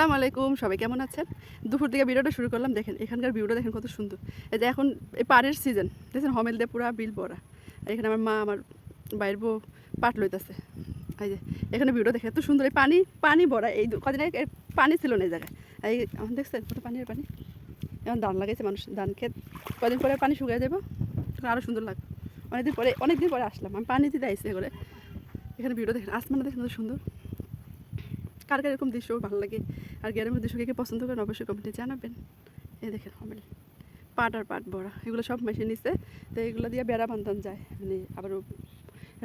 আসসালামু আলাইকুম, সবাই কেমন আছেন? দুপুর থেকে ভিডিওটা শুরু করলাম, দেখেন এখানকার ভিউটা দেখেন কত সুন্দর। এই যে এখন এই পাড়ের সিজন দেখছেন? হমেল দিয়ে পুরা বিল আর এখানে আমার মা, আমার বাইর বউ পাট লইতেছে। এই যে, এখানে ভিউটা দেখে এত সুন্দর। এই পানি পানি ভরা, এই কদিন আগে পানি ছিল না এই জায়গায়। এই এখন দেখছেন কত পানির পানি? এখন ধান লাগাইছে মানুষ, ধান ক্ষেত। কদিন পরে পানি শুকিয়ে যাব আরও সুন্দর লাগবে। অনেকদিন পরে অনেকদিন পরে আসলাম। আমি পানি দিতে আইসি করে এখানে ভিডিও দেখেন, আসমানটা দেখেন কত সুন্দর। কার কার এরকম দৃশ্য ভালো লাগে? আর গ্রামের দৃশ্য কে পছন্দ করেন অবশ্যই কমেন্টে জানাবেন। এই দেখেন হমেল। পাট আর পাট বড়া এগুলো সব মেশিন নিচ্ছে তো এগুলো দিয়ে বেড়া বান্ধান যায় মানে আবারও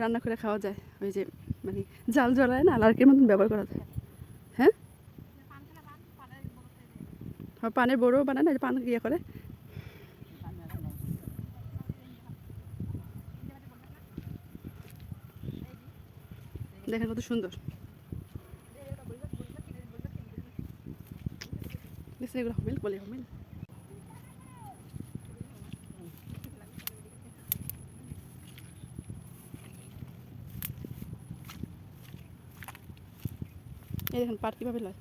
রান্না করে খাওয়া যায়। ওই যে মানে জাল জ্বলায় না লার্কের মতন ব্যবহার করা যায়। হ্যাঁ? হ্যাঁ, পানের বড়ও বানায় না পান ইয়ে করে। দেখেন কত সুন্দর। এগুলো হমিল বলে হমিল এই দেখেন পাট কীভাবে লয়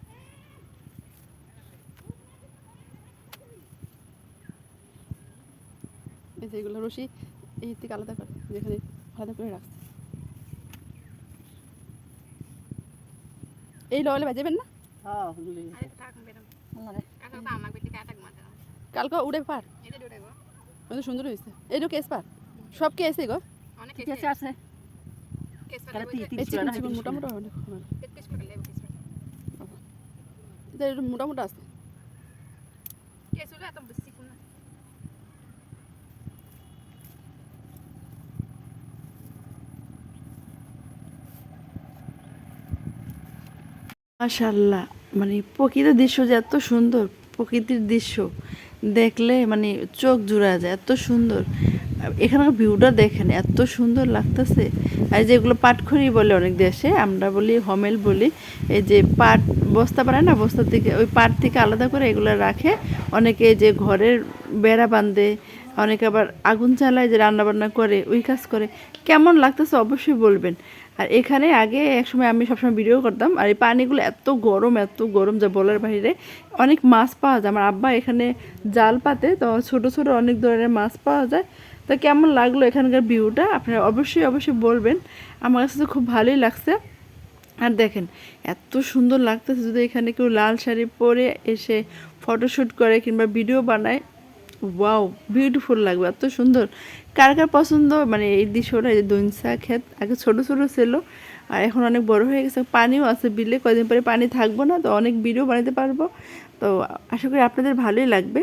এই যে এগুলো রশি এই থেকে আলাদা করে যেখানে আলাদা করে রাখছে এই ললে বাজাবেন না হ্যাঁ কালকে উড়ে পার। সুন্দর হয়েছে এইটা কেস পার। সব গো। আছে মোটা আছে। মাশাল্লাহ মানে প্রকৃত দৃশ্য যে এত সুন্দর। প্রকৃতির দৃশ্য দেখলে মানে চোখ জুড়া যায়, এত সুন্দর। এখানকার ভিউটা দেখেন, এত সুন্দর লাগতেছে। আর যেগুলো পাটখড়ি বলে অনেক দেশে, আমরা বলি, হমেল বলি, এই যে পাট বস্তা বানায় না, বস্তা থেকে, ওই পাট থেকে আলাদা করে এগুলো রাখে। অনেকে যে ঘরের বেড়া বাঁধে, অনেকে আবার আগুন চালায় যে রান্না বান্না করে, ওই কাজ করে। কেমন লাগতেছে অবশ্যই বলবেন। আর এখানে আগে একসময় আমি সবসময় ভিডিও করতাম, আর এই পানিগুলো এত গরম এত গরম যা বলার বাইরে অনেক মাছ পাওয়া যায়। আমার আব্বা এখানে জাল পাতে, তো ছোট ছোট অনেক ধরনের মাছ পাওয়া যায়। তো কেমন লাগল এখানকার ভিউটা? আপনারা অবশ্যই অবশ্যই বলবেন। আমার কাছে তো খুব ভালোই লাগছে। আর দেখেন, এত সুন্দর লাগতেছে যদি এখানে কেউ লাল শাড়ি পরে এসে ফটোশ্যুট করে কিংবা ভিডিও বানায়। ওয়াও বিউটিফুল লাগবে, এত সুন্দর। কার কার পছন্দ? মানে এই দৃশ্যটা এই যে দইনসা ক্ষেত, আগে ছোট ছোট ছিল, আর এখন অনেক বড় হয়ে গেছে। পানিও আছে বিলে, কদিন পরে পানি থাকব না, তো অনেক ভিডিও বানাতে পারব। তো আশা করি আপনাদের ভালোই লাগবে।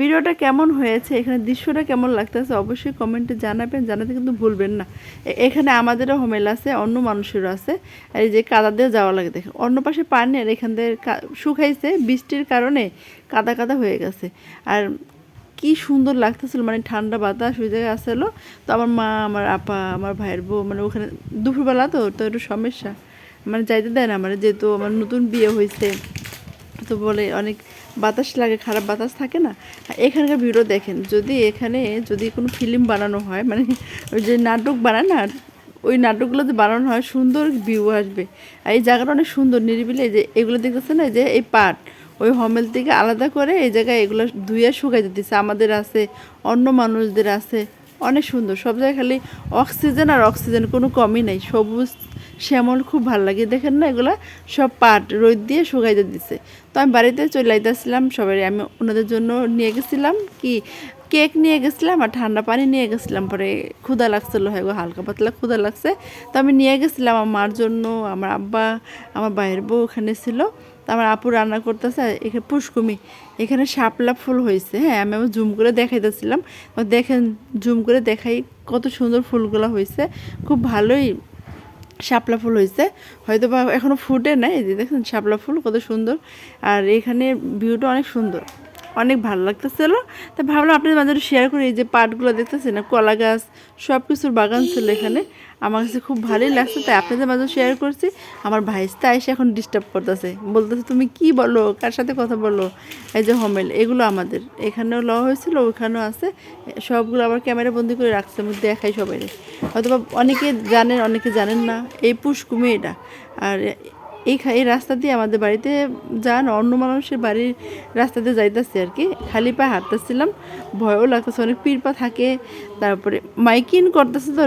ভিডিওটা কেমন হয়েছে, এখানে দৃশ্যটা কেমন লাগতেছে, অবশ্যই কমেন্টে জানাবেন, জানাতে কিন্তু ভুলবেন না। এখানে আমাদেরও হোমেল আছে, অন্য মানুষেরও আছে। আর এই যে কাদা দিয়ে যাওয়া লাগে দেখে অন্য পাশে পানি, আর এখান থেকে শুকাইছে, বৃষ্টির কারণে কাদা কাদা হয়ে গেছে। আর কি সুন্দর লাগতেছিল মানে ঠান্ডা বাতাস ওই জায়গায় আসলো। তো আমার মা, আমার আপা, আমার ভাইয়ের বউ মানে ওখানে দুপুরবেলা তো তো একটু সমস্যা। মানে যাইতে দেয় না মানে যেহেতু আমার নতুন বিয়ে হয়েছে, তো বলে অনেক বাতাস লাগে, খারাপ বাতাস থাকে না। এখানকার ভিডিও দেখেন, যদি এখানে যদি কোনো ফিল্ম বানানো হয় মানে ওই যে নাটক বানায় না, ওই নাটকগুলো যে বানানো হয়, সুন্দর ভিউ আসবে। আর এই জায়গাটা অনেক সুন্দর, নিরিবিলি যে এগুলো দেখতেছে না যে এই পাট ওই হোমেল থেকে আলাদা করে এই জায়গায় এগুলো ধুয়ে শুকাই দিতেছে আমাদের আছে অন্য মানুষদের আছে। অনেক সুন্দর। সব জায়গায় খালি অক্সিজেন আর অক্সিজেন কোনো কমই নাই। সবুজ শ্যামল খুব ভালো লাগে। দেখেন না এগুলা? সব পাট রোদ দিয়ে শুকাইতে দিছে। তো আমি বাড়িতে চলে আইতেছিলাম সবাই। আমি ওনাদের জন্য নিয়ে গেছিলাম কি? কেক নিয়ে গেছিলাম আর ঠান্ডা পানি নিয়ে গেছিলাম। পরে ক্ষুদা লাগছিল। হ্যাঁ গো, হালকা পাতলা ক্ষুদা লাগছে। তো আমি নিয়ে গেছিলাম। আমার মার জন্য আমার আব্বা আমার বাইরের বউ ওখানে ছিল। আমার আপু রান্না করতেছে এখানে পুষ্কুমি। এখানে শাপলা ফুল হয়েছে হ্যাঁ আমি আমার জুম করে দেখাইতেছিলাম। দেখেন, জুম করে দেখাই কত সুন্দর ফুলগুলো হয়েছে। খুব ভালোই শাপলা ফুল হয়েছে। হয়তো বা এখনও ফুটে নাই যে দেখেন শাপলা ফুল কত সুন্দর। আর এখানে ভিউটা অনেক সুন্দর। অনেক ভালো লাগতেছিল তা ভাবলাম আপনাদের মাঝে শেয়ার করি এই যে পাটগুলো দেখতেছেন না কলা গাছ সব কিছুর বাগান ছিল এখানে। আমার কাছে খুব ভালোই লাগছে তাই আপনাদের মাঝে শেয়ার করছি। আমার ভাইস্তা এসে এখন ডিস্টার্ব করতেছে। বলতেছে তুমি কি বলো? কার সাথে কথা বলো? এই যে হোমেল এগুলো আমাদের। এখানেও ল হয়েছিল ওখানেও আছে। সবগুলো আবার ক্যামেরা বন্দি করে রাখছে আমি দেখাই সবাই হয়তো বা অনেকে জানেন অনেকে জানেন না এই পুষ্কুমি এটা আর এই এই রাস্তা দিয়ে আমাদের বাড়িতে যান, অন্য মানুষের বাড়ির রাস্তাতে যাইতেছি আর কি। খালি পায়ে হাঁটতেছিলাম, ভয়ও লাগতেছে, অনেক পিরপা থাকে, তারপরে মাইকিং করতেছে তো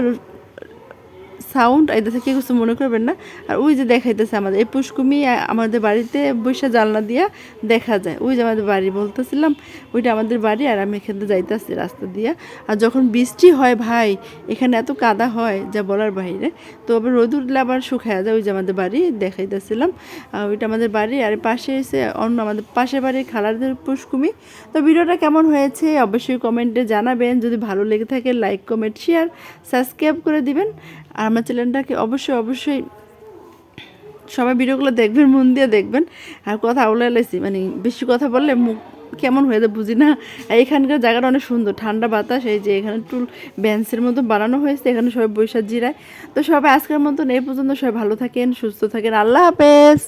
সাউন্ড আইতেছে কেউ কিছু মনে করবেন না। আর ওই যে দেখাইতেছে আমাদের, এই পুষ্কুমি আমাদের বাড়িতে বৈশা জানলা দিয়া দেখা যায়। ওই যে আমাদের বাড়ি বলতেছিলাম, ওইটা আমাদের বাড়ি আর আমি এখান থেকে যাইতেছি রাস্তা দিয়া। আর যখন বৃষ্টি হয় ভাই, এখানে এত কাদা হয় যা বলার বাইরে তো আবার রোদ উঠলে আবার শুকায় যায়, ওই যে আমাদের বাড়ি দেখাইতেছিলাম। আর ওইটা আমাদের বাড়ি আর পাশে এসে অন্য আমাদের পাশের বাড়ির খালারদের পুষ্কুমি। তো ভিডিওটা কেমন হয়েছে অবশ্যই কমেন্টে জানাবেন। যদি ভালো লেগে থাকে, লাইক, কমেন্ট শেয়ার সাবস্ক্রাইব করে দিবেন। আর আমার চ্যানেলটাকে অবশ্যই অবশ্যই সবাই ভিডিওগুলো দেখবেন, মন দিয়ে দেখবেন। আর কথা বলে লাইছি মানে বেশি কথা বললে মুখ কেমন হয়ে যায় বুঝি না। এখানকার জায়গাটা অনেক সুন্দর, ঠান্ডা বাতাস, এই যে এখানে টুল বেঞ্চের মতো বানানো হয়েছে, এখানে সবাই বৈশাখ জিরায়। তো সবাই আজকের মতন এই পর্যন্ত, সবাই ভালো থাকেন, সুস্থ থাকেন, আল্লাহ হাফেজ।